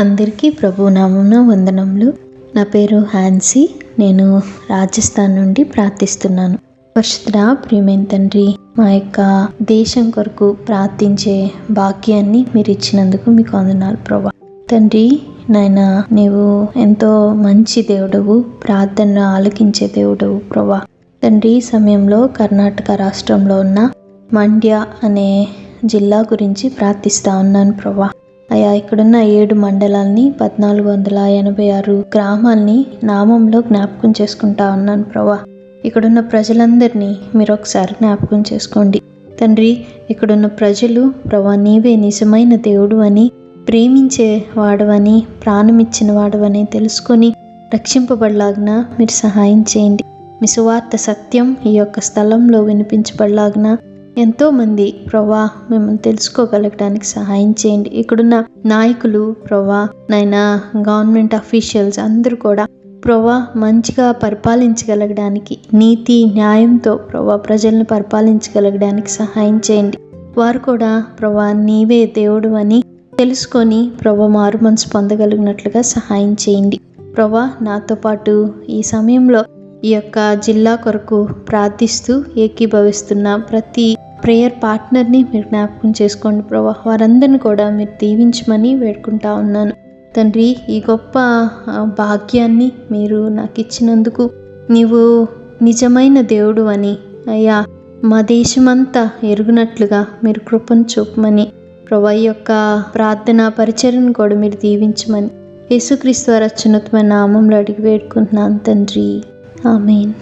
అందరికీ ప్రభు నామమున వందనములు. నా పేరు హాన్సీ నేను రాజస్థాన్ నుండి ప్రార్థిస్తున్నాను. పరిశుద్ధ ప్రియమైన తండ్రి మా యొక్క దేశం కొరకు ప్రార్థించే భాగ్యాన్ని మీరు ఇచ్చినందుకు మీకు వందనాలు ప్రభా. తండ్రి నాయన నీవు ఎంతో మంచి దేవుడవు ప్రార్థనలు ఆలకించే దేవుడవు ప్రభా. తండ్రి సమయంలో కర్ణాటక రాష్ట్రంలో ఉన్న మండ్య అనే జిల్లా గురించి ప్రార్థిస్తా ఉన్నాను ప్రభా. అయా ఇక్కడున్న ఏడు మండలాల్ని పద్నాలుగు వందల ఎనభై ఆరు గ్రామాల్ని నామంలో జ్ఞాపకం చేసుకుంటా ఉన్నాను ప్రభా ఇక్కడున్న ప్రజలందరినీ మీరు ఒకసారి జ్ఞాపకం చేసుకోండి. తండ్రి ఇక్కడున్న ప్రజలు ప్రభా నీవే నిజమైన దేవుడు అని ప్రేమించే వాడవని ప్రాణమిచ్చిన వాడవని తెలుసుకొని రక్షింపబడలాగిన మీరు సహాయం చేయండి. మీ సువార్త సత్యం ఈ యొక్క స్థలంలో వినిపించబడలాగిన ఎంతో మంది ప్రభా మిమ్మల్ని తెలుసుకోగలగడానికి సహాయం చేయండి. ఇక్కడున్న నాయకులు ప్రభా నైనా గవర్నమెంట్ అఫీషియల్స్ అందరూ కూడా ప్రభా మంచిగా పరిపాలించగలగడానికి నీతి న్యాయంతో ప్రభా ప్రజలను పరిపాలించగలగడానికి సహాయం చేయండి. వారు కూడా ప్రభా నీవే దేవుడు అని తెలుసుకొని ప్రభా మారు మనసు పొందగలిగినట్లుగా సహాయం చేయండి. ప్రభా నాతో పాటు ఈ సమయంలో ఈ యొక్క జిల్లా కొరకు ప్రార్థిస్తూ ఏకీభవిస్తున్న ప్రతి ప్రేయర్ పార్ట్నర్ని మీరు జ్ఞాపకం చేసుకోండి ప్రభా. వారందరిని కూడా మీరు దీవించమని వేడుకుంటా ఉన్నాను. తండ్రి ఈ గొప్ప భాగ్యాన్ని మీరు నాకు ఇచ్చినందుకు నీవు నిజమైన దేవుడు అని అయ్యా మా దేశమంతా ఎరుగునట్లుగా మీరు కృపను చూపమని ప్రభా యొక్క ప్రార్థన పరిచర్ను కూడా మీరు దీవించమని యేసుక్రీస్తు వారి అత్యున్నతమైన నామంలో అడిగి వేడుకుంటున్నాను తండ్రి. Amen.